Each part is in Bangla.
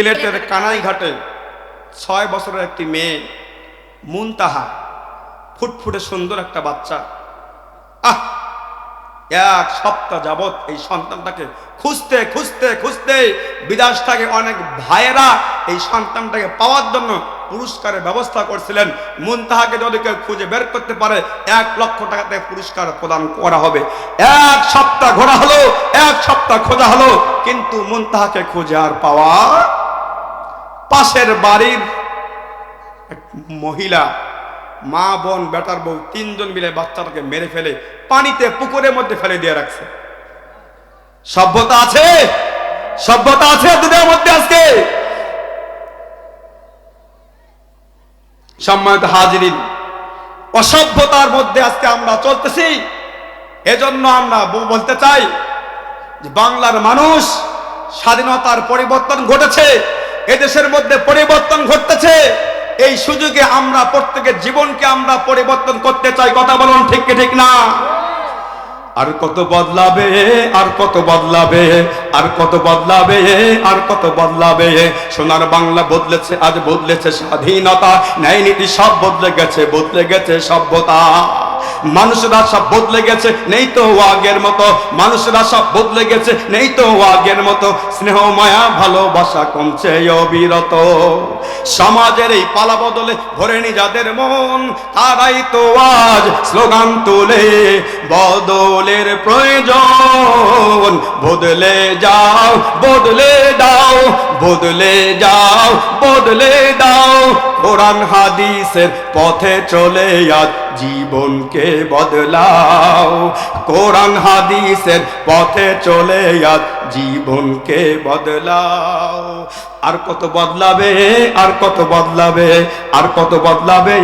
সিলেটের কানাইঘাটে ছয় বছরের একটি মেয়ে, মুনতাহা, ফুটফুটে সুন্দর একটা বাচ্চা। আহ! এক সপ্তাহ যাবৎ এই সন্তানটাকে খুঁজতে খুঁজতে খুঁজতে বিদেশ থেকে অনেক ভাইয়েরা এই সন্তানটাকে পাওয়ার জন্য পুরস্কারের ব্যবস্থা করছিলেন। মুনতাহাকে যদি কেউ খুঁজে বের করতে পারে, এক লক্ষ টাকাতে পুরস্কার প্রদান করা হবে। এক সপ্তাহ ঘোরা হলো, এক সপ্তাহ খোঁজা হলো, কিন্তু মুনতাহাকে খুঁজে আর পাওয়া পাশের বাড়ির এক মহিলা, মা, বোন, বেটার বউ তিনজন মিলে বাচ্চাটাকে মেরে ফেলে পানিতে পুকুরের মধ্যে ফেলে দিয়ে রাখছে। সভ্যতা আছে? সভ্যতা আছে দুনিয়ার মধ্যে আজকে? সম্মানিত হাজিরিন, অসভ্যতার মধ্যে আজকে আমরা চলতেছি। এজন্য আমরা বলতে চাই যে বাংলার মানুষ স্বাধীনতার পরিবর্তন ঘটেছে। এদেশের মধ্যে পরিবর্তন ঘটতেছে। এই সুযোগে আমরা প্রত্যেকের জীবনকে আমরা পরিবর্তন করতে চাই। কথা বলুন ঠিক ঠিক না? আর কত বদলাবে, আর কত বদলাবে, আর কত বদলাবে, আর কত বদলাবে। সোনার বাংলা বদলেছে, আজ বদলেছে স্বাধীনতা। ন্যায় নীতি সব বদলে গেছে বদলে গেছে সভ্যতা। মানুষরা সব বদলে গেছে, নেই তো আগের মতো। মানুষরা সব বদলে গেছে, নেই তো আগের মতো। স্নেহ মায়া ভালোবাসা কমছে অবিরত। সমাজের এই পালা বদলে ভরেনি যাদের মন, তারাই তো আজ স্লোগান তোলে, বদলের প্রয়োজন। বদলে যাও, বদলে দাও, বদলে যাও, বদলে দাও। কোরআন হাদিসের পথে চলে আজ জীবনকে বদলাও। কোরআন হাদিসের পথে চলে আজ জীবনকে বদলাও। আর কত বদলাবে, আর কত বদলাবে, আর কত বদলাবে,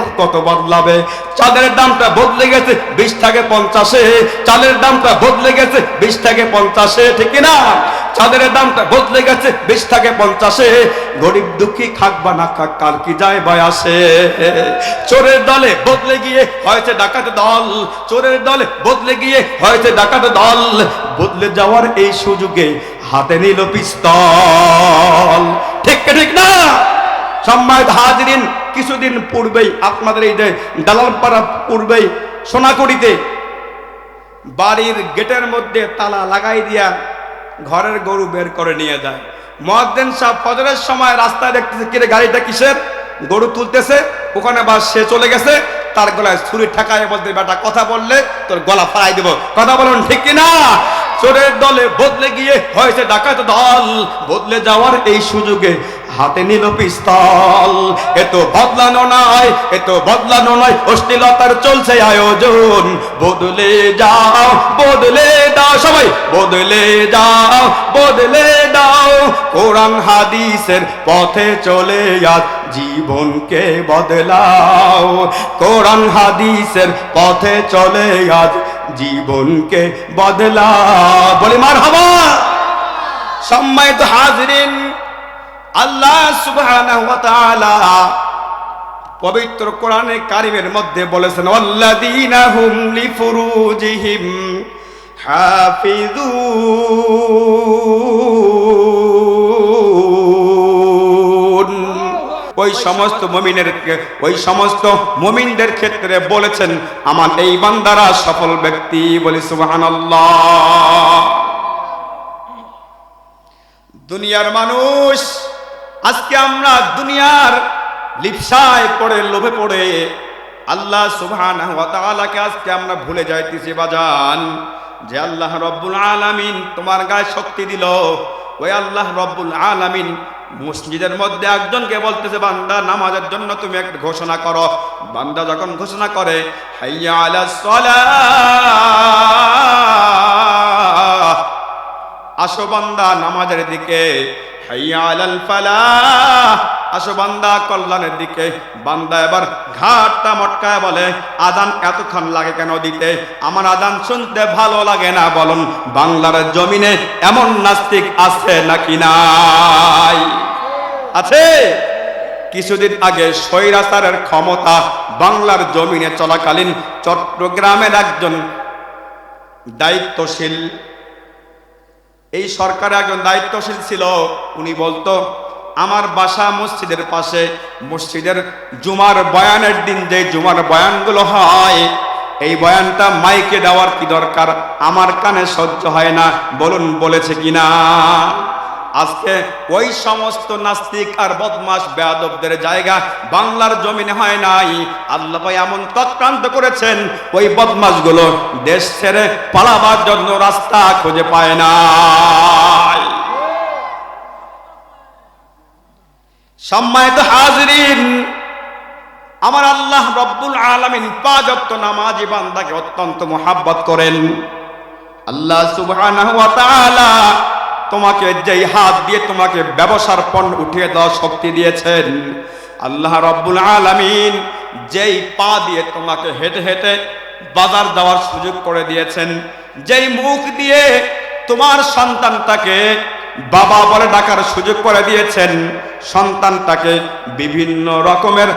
আর কত বদলাবে। চালের দামটা বদলে গেছে বিশ থেকে পঞ্চাশে। চালের দামটা বদলে গেছে বিশ থেকে পঞ্চাশে, ঠিক না চালের দামটা বদলে গেছে বিশ থেকে পঞ্চাশে। গরিব দুঃখী খাক বা না খাক, কার কি যায় বয়াসে? চোরের দলে বদলে গিয়ে হয়েছে ডাকাত দল। চোরের দলে বদলে গিয়ে হয়েছে ডাকাত দল। বদলে যাওয়ার এই সুযোগে হাতে নিল পিস্তল। ঠিক ঠিক না? সম্মানিত হাজরিন, কিছুদিন পূর্বেই আপনাদের এই যে দালালপাড়া পূর্বেই সোনাকড়িতে বাড়ির গেটের মধ্যে তালা লাগাই দিয়া ঘরের গরু বের করে নিয়ে যায়। মহাদ্দেন সাহ ফজরের সময় রাস্তায় দেখতেছে কিরে গাড়িটা কিসের? গরু তুলতেছে? ওখানে বা সে চলে গেছে? তার গলায় ছুরি ঠেকায় বলতে, বেটা, কথা বললে তোর গলা ফাড়াই দেব। কথা বলুন, ঠিক কিনা চোরের দলে বদলে গিয়ে হয়েছে ডাকাত দল। বদলে যাওয়ার এই সুযোগে হাতে নিল পিস্তল। এত বদলানো নয় এত বদলানো নয়, অশ্লীলতার চলছে আয়োজন। বদলে যাও, বদলে দাও, সবাই বদলে যাও, বদলে দাও। কোরআন হাদিসের পথে চলে আজ জীবনকে বদলাও। কোরআন হাদিসের পথে চলে আজ জীবনকে বদলা। বলি মার হবা সম্মানিত হাজরিন, আল্লাহ তাআলা পবিত্র কোরআনে কারিমের মধ্যে বলেছেন আল্লাযীনা হুম লিফুরুজিহিম হাফিজুন ওই সমস্ত মমিনের ওই সমস্ত মমিনদের ক্ষেত্রে বলেছেন, আমার এই বান্দারা সফল ব্যক্তি বলি সুবহানাল্লাহ। দুনিয়ার মানুষ, আজকে আমরা দুনিয়ার লিপসায় পড়ে, লোভে পড়ে, আল্লাহ সুবহানাহু আজকে আমরা ভুলে যাইতেছি, বাজান। যে আল্লাহ রব্বুল আলামিন তোমার গায়ে শক্তি দিল, ওই আল্লাহ রব্বুল আলামিন মসজিদের মধ্যে একজনকে বলতেছে, বান্দা, নামাজের জন্য তুমি একটা ঘোষণা করো। বান্দা যখন ঘোষণা করে, হাইয়া সালাহ। আসো বান্দা, নামাজের দিকে। হাইয়া আলাল ফালাহ। আসো বান্দা, কল্যাণের দিকে। বান্দা এবার ঘাটটা মটকায় বলে, আদান এতক্ষণ লাগে কেন দিতে? আমার আদান শুনতে ভালো লাগে না। বলুন, বাংলার জমিনে এমন নাস্তিক আছে নাকি নাই? আছে। কিছুদিন আগে স্বৈরাচারের ক্ষমতা বাংলার জমিনে চলাকালীন চট্টগ্রামের একজন দায়িত্বশীল, এই সরকারে একজন দায়িত্বশীল ছিল। উনি বলতো আমার বাসা মসজিদের পাশে, মসজিদের জুমার বয়ানের দিন যে জুমার বয়ানগুলো হয়, এই বয়ানটা মাইকে দেওয়ার কি দরকার? আমার কানে সহ্য হয় না, বলুন বলেছে কিনা? আজকে ওই সমস্ত নাস্তিক আর বদমাস বেয়াদবদের জায়গা বাংলার জমিনে হয় নাই। আল্লাহ ভাই এমন তৎক্রান্ত করেছেন, ওই বদমাসগুলো দেশ ছেড়ে পালাবার জন্য রাস্তা খুঁজে পায় না। সম্মানিত হাজরিন, আমার আল্লাহ রব্বুল আলমিন পাঁচক্ত নামাজি বান্দাকে অত্যন্ত মোহাব্বত করেন। আল্লাহ সুবাহ তোমাকে যেই হাত দিয়ে তোমাকে ব্যবসার পণ্য উঠিয়ে দেওয়ার শক্তি দিয়েছেন। আল্লাহ রব্বুল আলামিন যেই পা দিয়ে তোমাকে হেঁটে হেঁটে বাজার যাওয়ার সুযোগ করে দিয়েছেন, যেই মুখ দিয়ে তোমার সন্তানটাকে বাবা বলে ডাকার সুযোগ করে দিয়েছেন। সন্তানটাকে বিভিন্ন রকমের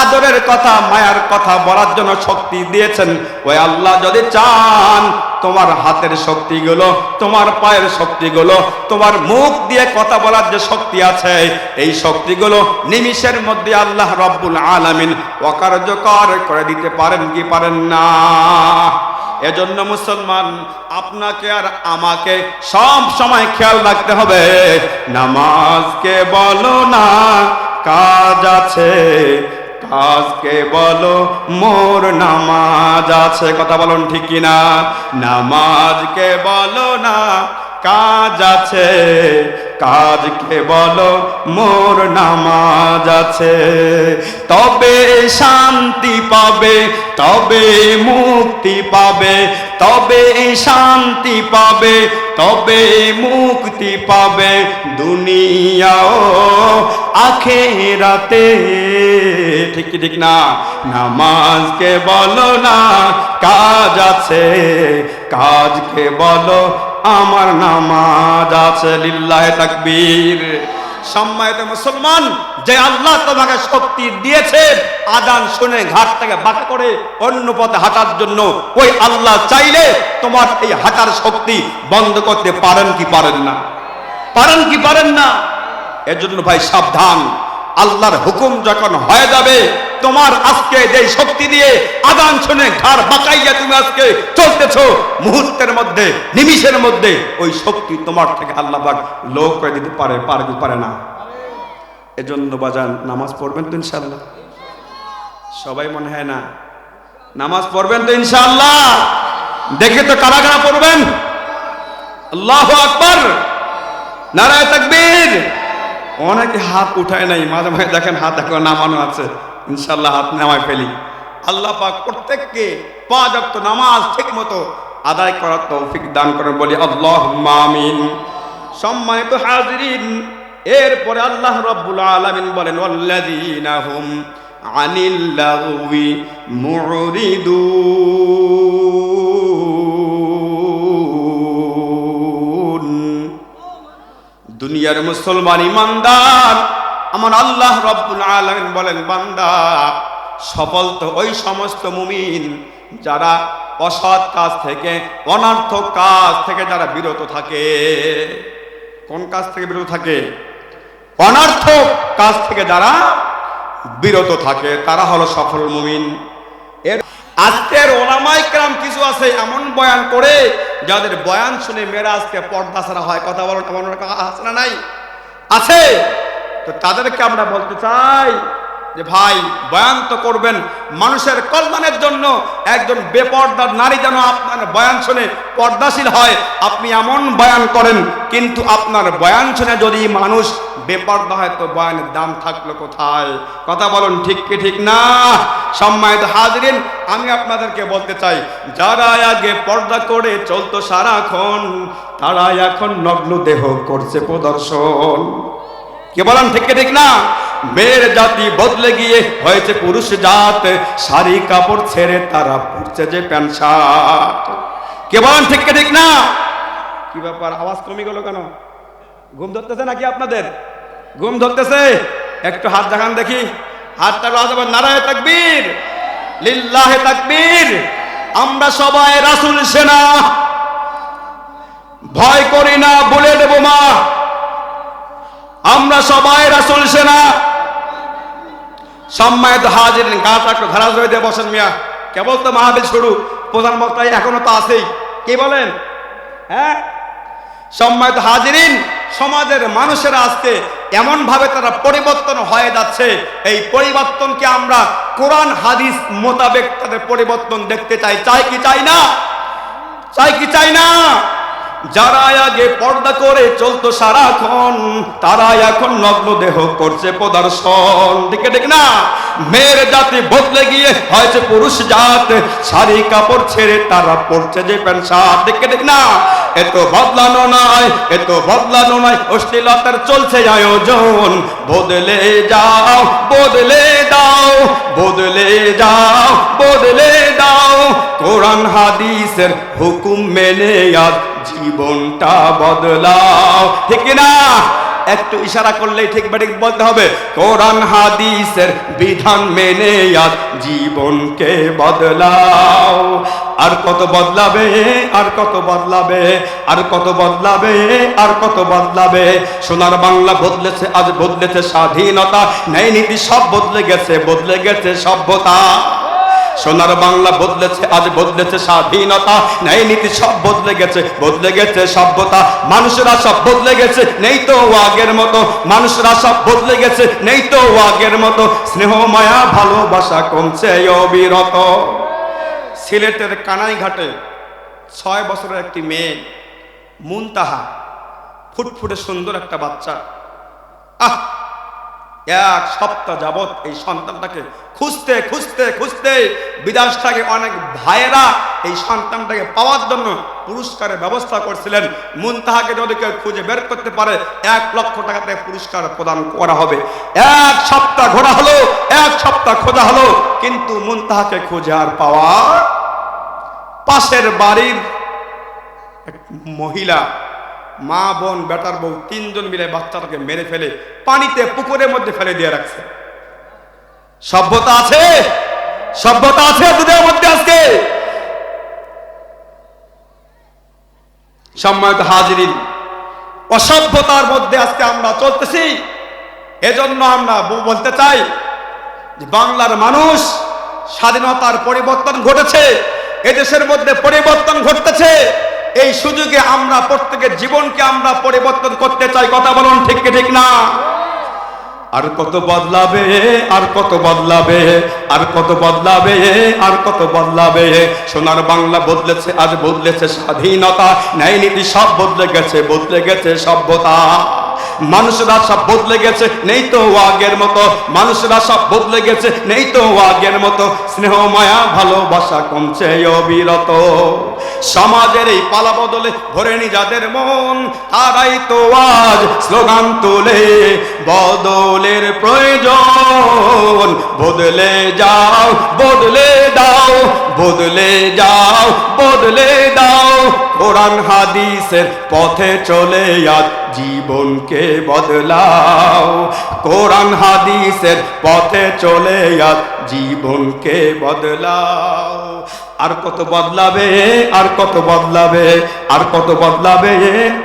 আদরের কথা, মায়ার কথা বলার জন্য শক্তি দিয়েছেন। ওই আল্লাহ যদি চান, তোমার হাতের শক্তিগুলো, তোমার পায়ের শক্তিগুলো, তোমার মুখ দিয়ে কথা বলার যে শক্তি আছে, এই শক্তিগুলো নিমিষের মধ্যে আল্লাহ রব্বুল আলামিন অকার্যকর করে দিতে পারেন কি পারেন না। এজন্য মুসলমান, আপনাকে আর আমাকে সব সময় খেয়াল রাখতে হবে। নামাজকে বলো না, কাজ আছে। কাজকে বলো, মোর নামাজ আছে। কথা বলুন ঠিক কিনা? নামাজকে বলো না, কাজ আছে। কাজকে বলো? মোর নামাজ আছে। তবে শান্তি পাবে, তবে মুক্তি পাবে, তবে শান্তি পাবে, তবে মুক্তি পাবে দুনিয়াও আখেরাতে। ঠিক ঠিক না? নামাজকে বলো না, কাজ আছে। কাজকে বলো? আমার নামাজ আছে লিল্লাহে তাকবীর। সম্মানিত মুসলমান, যে আল্লাহ তোমাকে শক্তি দিয়েছে, আদান শুনে ঘাট থেকে বাঁকা করে অন্য পথে হাঁটার জন্য, ওই আল্লাহ চাইলে তোমার এই হাঁটার শক্তি বন্ধ করতে পারেন কি পারেন না? পারেন কি পারেন না? এজন্য ভাই, সাবধান। আল্লাহর হুকুম যখন হয়ে যাবে, তোমার আজকে যে শক্তি দিয়ে আদান শুনে ঘর বাঁকাইয়া তুমি আজকে চলতেছো, মুহূর্তের মধ্যে, নিমিষের মধ্যে, ওই শক্তি তোমার থেকে আল্লাহ লোক করে দিতে পারে পারে পারে না? এজন্য বাজান, নামাজ পড়বেন তো ইনশাল্লাহ সবাই মনে হয় না? নামাজ পড়বেন তো ইনশাআল্লাহ? দেখে তো কারা কারা পড়বেন? আল্লাহ আকবার! নারায় তাকবীর! অনেকে হাত উঠায় নাই, মাঝে মাঝে দেখেন হাত এখন নামানো আছে। ইনশাল্লাহ হাত নামায় ফেলি। আল্লাহ পাক প্রত্যেককে পাঁচ নামাজ ঠিক মতো আদায় করার তৌফিক দান করেন, বলি আল্লাহ আমিন। সম্মানিত হাজিরিন, এরপরে আল্লাহ রব্বুল আলামিন বলেন, ওয়াল্লাযীনা হুম আনিল দুনিয়ার মুসলমান ইমানদার। আমার আল্লাহ রব্বুল আলামিন বলেন, বান্দা, সফল তো ওই সমস্ত মুমিন যারা অসৎ কাজ থেকে অনার্থক কাজ থেকে যারা বিরত থাকে। কোন কাজ থেকে বিরত থাকে? অনার্থক কাজ থেকে যারা বিরত থাকে, তারা হলো সফল মুমিন। এর আজকের ওলামাই ক্রাম কিছু আছে এমন বয়ান করে, যাদের বয়ান শুনে মেয়েরা আজকে পর্দা ছাড়া হয়। কথা বলেন এমন আছে না নাই? আছে? তো তাদেরকে আমরা বলতে চাই যে, ভাই, বয়ান তো করবেন। মানুষের কল্যাণের জন্য একজন বেপর্দার নারী যেন আপনার বয়ান শুনে পর্দাশীল হয়। আপনি এমন বয়ান করেন, কিন্তু আপনার বয়ান শুনে যদি মানুষ বেপর্দা হয় তো বয়ানের দাম থাকল কোথায়? কথা বলুন ঠিক কি ঠিক না? সম্মানিত হাজরিন, আমি আপনাদেরকে বলতে চাই যারা আগে পর্দা করে চলতো সারাক্ষণ তারা এখন নগ্ন দেহ করছে প্রদর্শন। কে বলেন ঠিক ঠিক না? মেয়ের জাতি বদলে গিয়ে হয়েছে পুরুষ জাত, শাড়ি কাপড় ছেড়ে তারা পড়ছে যে প্যান্ট শার্ট। কে বলেন ঠিক ঠিক না? কি ব্যাপার? আওয়াজ কমে গেল কেন? ঘুম ধরতেছে নাকি আপনাদের? ঘুম ধরতেছে। একটু হাত দেখান দেখি। হাতটা রাজাবার নারায় তাকবীর। লিল্লাহে তাকবীর। আমরা সবাই রাসূল সেনা। ভয় করি না বুলেট মা। আমরা সবাই রাসুল সেনা। সম্মানিত হাজির গাটা একটু ধারাজ হয়ে দিয়ে বসেন মিয়া। কেবল তো মাহাবীর শুরু? প্রধান বক্তায় এখনও তো আছেই। কে বলেন? হ্যাঁ? সম্মানিত হাজিরিন সমাজের মানুষেরা আজকে এমন ভাবে তারা পরিবর্তন হয়ে যাচ্ছে। এই পরিবর্তনকে আমরা কোরআন, হাদিস মোতাবেক তাদের পরিবর্তন দেখতে চাই। চাই কি চাই না? চাই কি চাই না? যারা আগে পর্দা করে চলতো সারাক্ষণ তারা এখন নগ্ন দেহ করছে প্রদর্শন। দেখে দেখ না? মেয়ের জাতি বদলে গিয়ে হয়েছে পুরুষ জাত, শাড়ি, কাপড় ছেড়ে তারা পড়ছে যে প্যান্ট, শার্ট। দেখে দেখ না? এত বদলানো নাই, এত বদলানো নাই, অশ্লীলতার চলছে আয়োজন বদলে যাও, বদলে দাও, বদলে যাও, বদলে দাও। কোরআন হাদিসের হুকুম মেনে আর জীবনটা বদলাও। ঠিক না একটু ইশারা করলেই ঠিক বাড়ি বলতে হবে। কোরআন হাদিসের বিধান মেনে আজ জীবনকে বদলাও। আর কত বদলাবে, আর কত বদলাবে, আর কত বদলাবে, আর কত বদলাবে। সোনার বাংলা বদলেছে, আজ বদলেছে স্বাধীনতা। ন্যায় নীতি, সব বদলে গেছে বদলে গেছে সভ্যতা। সোনার বাংলা বদলেছে, আজ বদলেছে স্বাধীনতা। ন্যায় নীতি সব বদলে গেছে বদলে গেছে সভ্যতা। মানুষেরা সব বদলে গেছে, নেই তো আগের মতো। মানুষরা সব বদলে গেছে, নেই তো আগের মতো। স্নেহ মায়া ভালোবাসা কমছে অবিরত। সিলেটের কানাইঘাটে ছয় বছরের একটি মেয়ে, মুনতাহা, ফুটফুটে সুন্দর একটা বাচ্চা। আহ! এক সপ্তাহ যাবৎ এই সন্তানটাকে খুঁজতে খুঁজতে খুঁজতে বিদেশ থেকে অনেক ভাইয়েরা এই সন্তানটাকে পাওয়ার জন্য পুরস্কারের ব্যবস্থা করছিলেন। মুনতাহাকে যদি কেউ খুঁজে বের করতে পারে, এক লক্ষ টাকাতে পুরস্কার প্রদান করা হবে। এক সপ্তাহ ঘোরা হলো, এক সপ্তাহ খোঁজা হলো, কিন্তু মুনতাহাকে খুঁজে আর পাওয়া পাশের বাড়ির এক মহিলা মা, বোন, বেটার বউ তিনজন মিলে বাচ্চাটাকে মেরে ফেলে পানিতে, পুকুরের মধ্যে ফেলে দিয়ে রাখছে। সভ্যতা আছে? সভ্যতা আছে দুধের মধ্যে আজকে? সম্মানিত হাজিরিন, অসভ্যতার মধ্যে আজকে আমরা চলতেছি। এজন্য আমরা বলতে চাই যে বাংলার মানুষ স্বাধীনতার পরিবর্তন ঘটেছে, এদেশের মধ্যে পরিবর্তন ঘটতেছে। এই সুযোগে আমরা প্রত্যেকের জীবনকে আমরা পরিবর্তন করতে চাই। কথা বলুন ঠিক ঠিক না? আর কত বদলাবে, আর কত বদলাবে, আর কত বদলাবে, আর কত বদলাবে। সোনার বাংলা বদলেছে, আজ বদলেছে স্বাধীনতা। ন্যায় নীতি সব বদলে গেছে বদলে গেছে সভ্যতা। মানুষরা সব বদলে গেছে, নেই তো আগের মতো। মানুষরা সব বদলে গেছে, নেই তো আগের মতো। স্নেহ মায়া ভালোবাসা কমছে অবিরত। সমাজের এই পালা বদলে ভরেনি যাদের মন, তারাই তো আজ স্লোগান তোলে, বদলের প্রয়োজন। বদলে যাও, বদলে দাও বদলে যাও, বদলে দাও। কোরআন হাদিসের পথে চলে আজ জীবনকে বদলাও। কোরআন হাদিসের পথে চলে আজ জীবনকে বদলাও। আর কত বদলাবে, আর কত বদলাবে, আর কত বদলাবে,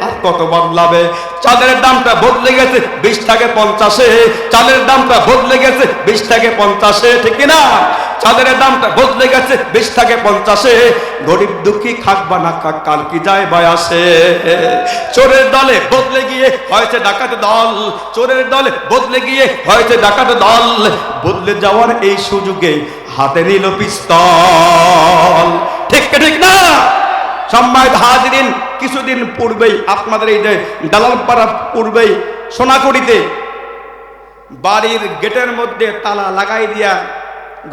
আর কত বদলাবে। চালের দামটা বদলে গেছে বিশ থেকে পঞ্চাশে। চালের দামটা বদলে গেছে বিশ থেকে পঞ্চাশে, ঠিক না চালের দামটা বদলে গেছে বিশ থেকে পঞ্চাশে। গরিব দুঃখী খাক বা না খাক কাল কি যায় বয়াসে? চোরের দলে বদলে গিয়ে হয়েছে ডাকাত দল। চোরের দলে বদলে গিয়ে হয়েছে ডাকাত দল। বদলে যাওয়ার এই সুযোগে হাতে নিল পিস্তল। ঠিক ঠিক না? সম্মানিত হাজিরিন, কিছুদিন পূর্বেই আপনাদের এই যে দালালপাড়া পূর্বেই সোনাকড়িতে বাড়ির গেটের মধ্যে তালা লাগাই দিয়া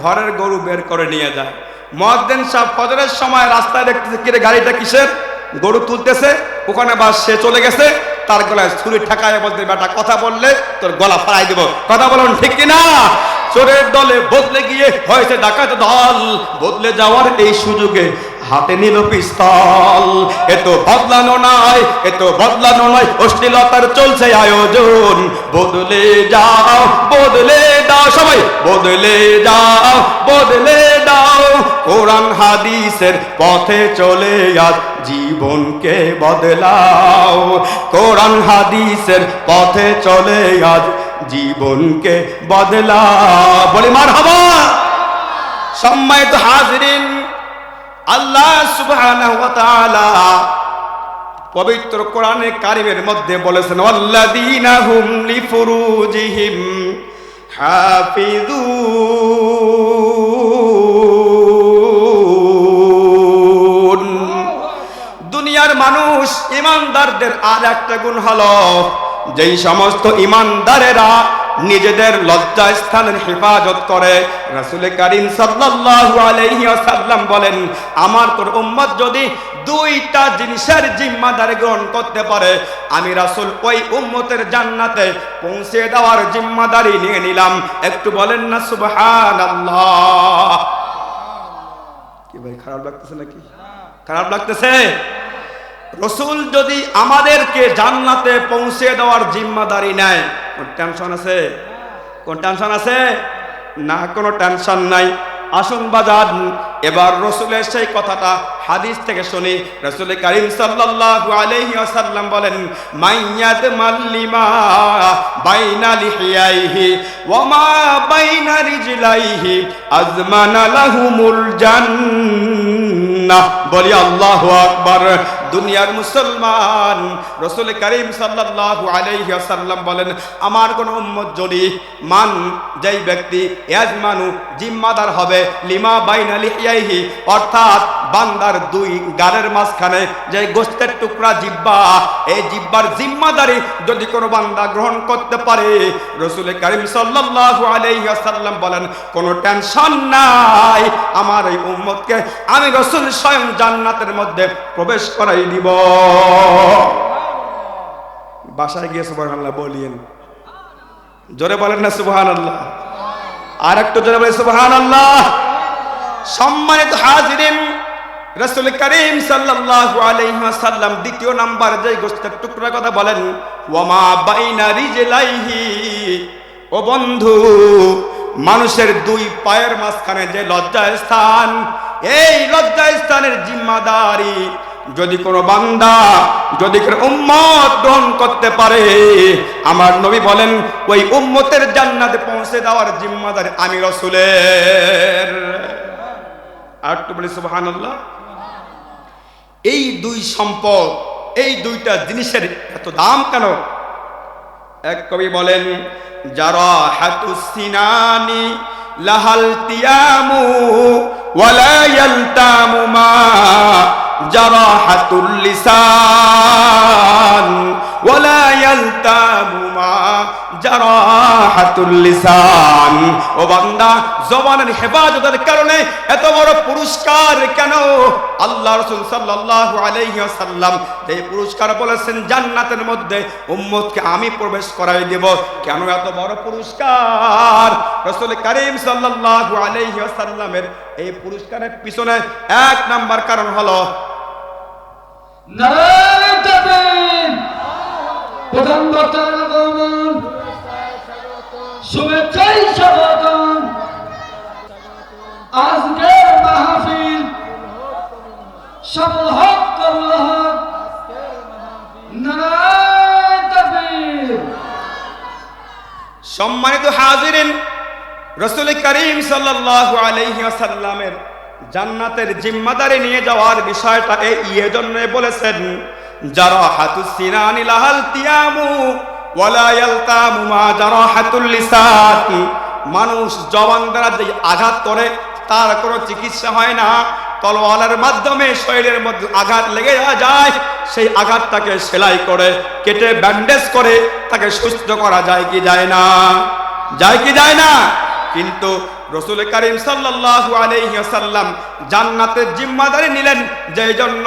ঘরের গরু বের করে নিয়ে যায়। মহাদ্দেন সাহেব ফজরের সময় রাস্তায় দেখতেছে, কিরে, গাড়িটা কিসের? গরু তুলতেছে? ওখানে বাস সে চলে গেছে? তার গলায় ছুরি ঠেকায় বলতে, বেটা, কথা বললে তোর গলা ফাড়াই দেবো। কথা বলুন, ঠিক কিনা চোরের দলে বদলে গিয়ে হয়েছে ডাকাত দল। বদলে যাওয়ার এই সুযোগে হাতে নিল পিস্তল। এত বদলানো নয় এত বদলানো নয়, অশ্লীলতার চলছে আয়োজন। বদলে যাও, বদলে দাও সবাই, বদলে যাও, বদলে দাও। কোরআন হাদিসের পথে চলে আজ জীবনকে বদলাও। কোরআন হাদিসের পথে চলে আজ জীবনকে বদলাও বলি মার হবা সম্মানিত হাজরিন, আল্লাহ তাআলা পবিত্র কোরআনে কারিমের মধ্যে বলেছেন আল্লাযীনা হুম লিফুরুজিহিম হাফিজুন। দুনিয়ার মানুষ, ইমানদারদের আর একটা গুণ হলো যেই সমস্ত ইমানদারেরা নিজেদের লজ্জা স্থানের হেফাজত করে, রাসূল করিম ওয়াসাল্লাম বলেন, আমার তোর উম্মত যদি দুইটা জিনিসের জিম্মাদারি গ্রহণ করতে পারে, আমি রাসূল ওই উম্মতের জান্নাতে পৌঁছে দেওয়ার জিম্মাদারি নিয়ে নিলাম। একটু বলেন না, সুবহানাল্লাহ। কি ভাই, খারাপ লাগতেছে নাকি? খারাপ লাগতেছে? রসুল যদি আমাদেরকে জান্নাতে পৌঁছে দেওয়ার জিম্মাদারি নেয়, কোন টেনশন আছে? কোন টেনশন আছে? না, কোনো টেনশন নাই। আসুন বাজার এবার রসুলের সেই কথাটা হাদিস থেকে শুনি। রসুল করিম সাল্লাল্লাহু আলাইহি ওয়াসাল্লাম বলেন, মাইয়াদ মাল্লিমা বাইনা লিহিয়াইহি ওয়া মা বাইনা রিজলাইহি আজমানা লাহুমুল জান্নাহ। বলি, আল্লাহ আকবার। দুনিয়ার মুসলমান রসুল করিম সাল্লাল্লাহু আলাইহি ওয়াসাল্লাম বলেন, আমার কোন উম্মত যদি মান, যেই ব্যক্তি ইয়াজমানু, জিম্মাদার হবে, লিমা বাইনা লিহিয়াইহি, অর্থাৎ বান্দার দুই গালের মাঝখানে যে গোস্তের টুকরা জিব্বা, এই জিব্বার জিম্মাদারি যদি কোনো বান্দা গ্রহণ করতে পারে, রসুল করিম সাল্লাল্লাহু আলাইহি ওয়াসাল্লাম বলেন, কোনো টেনশন নাই, আমার এই উম্মতকে আমি রসুল স্বয়ং জান্নাতের মধ্যে প্রবেশ করাই দিব। বাসায় গিয়ে সুবহানাল্লাহ বলিয়েন। জোরে বলেন না সুবহানাল্লাহ। আর একটু জোরে বলে সুবহানাল্লাহ। সম্মানিত হাজিরিন, রসুল করিম সাল্লাল্লাহু আলাইহি ওয়াসাল্লাম দ্বিতীয় নাম্বার যে গোস্তের টুকরা কথা বলেন, ওয়ামা বাইনা রিজলাইহি? ও বন্ধু, মানুষের দুই পায়ের মাঝখানে যে লজ্জা স্থান এই লজ্জা স্থানের জিম্মাদারি। যদি কোনো বান্দা, যদি কোনো উম্মত গ্রহণ করতে পারে, আমার নবী বলেন, ওই উম্মতের জান্নাতে পৌঁছে দেওয়ার জিম্মাদারি আমি রসুলের। আর একটু বলি, সুবহানাল্লাহ। এই দুই সম্পদ, এই দুইটা জিনিসের এত দাম কেন? এক কবি বলেন যারা হাতুসিনানি লাহাল তিয়ামু ولا يلتام ما جراحة اللسان. ولا يلتام ما ও কারণে এত বড় পুরস্কার কেন? আল্লাহ পুরস্কার বলেছেন, জান্নাতের মধ্যে উম্মতকে আমি প্রবেশ করাই দেব। কেন এত বড় পুরস্কার? রাসূল করিম সাল্লাল্লাহু আলাইহি এই পুরস্কারের পিছনে এক নাম্বার কারণ হলো প্রধান বক্তার আগমন। শুভেচ্ছাই স্বাগতম আজকের মাহফিল সফল হক কবুল হক। সম্মানিত হাজিরিন, রসুল করিম সাল্লাল্লাহু আলাইহি ওয়াসাল্লামের জান্নাতের জিম্মাদারি নিয়ে যাওয়ার বিষয়টা এই ইয়ে জন্য বলেছেন, যারা হাতু সিনানি লাহাল তিয়ামু মানুষ জবান দ্বারা যে আঘাত করে, তার কোনো চিকিৎসা হয় না। তলোয়ালের মাধ্যমে শরীরের মধ্যে আঘাত লেগে যায়, সেই আঘাতটাকে সেলাই করে, কেটে ব্যান্ডেজ করে তাকে সুস্থ করা যায় কি যায় না? যায় কি যায় না? কিন্তু রসুল করিম ওয়াসাল্লাম জান্নাতের জিম্মাদারি নিলেন। যেই জন্য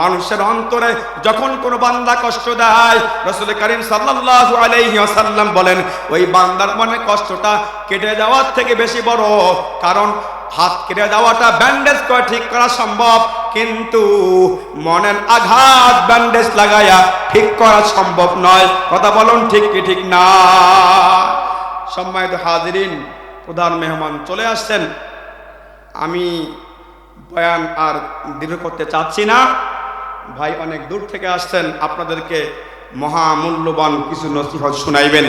মানুষের অন্তরে যখন কোনো বান্দা কষ্ট দেয়, রসুল করিম সাল্লাল্লাহু আলাইহি ওয়াসাল্লাম বলেন, ওই বান্দার মনে কষ্টটা কেটে যাওয়ার থেকে বেশি বড়। কারণ হাত কেটে যাওয়াটা ব্যান্ডেজ করে ঠিক করা সম্ভব, কিন্তু মনের আঘাত ব্যান্ডেজ লাগাইয়া ঠিক করা সম্ভব নয়। কথা বলুন ঠিক কি ঠিক না? সম্মানিত হাজিরিন প্রধান মেহমান চলে আসছেন। আমি বয়ান আর দীর্ঘ করতে চাচ্ছি না। ভাই অনেক দূর থেকে আসছেন, আপনাদেরকে মহামূল্যবান কিছু নসিহত শুনাইবেন।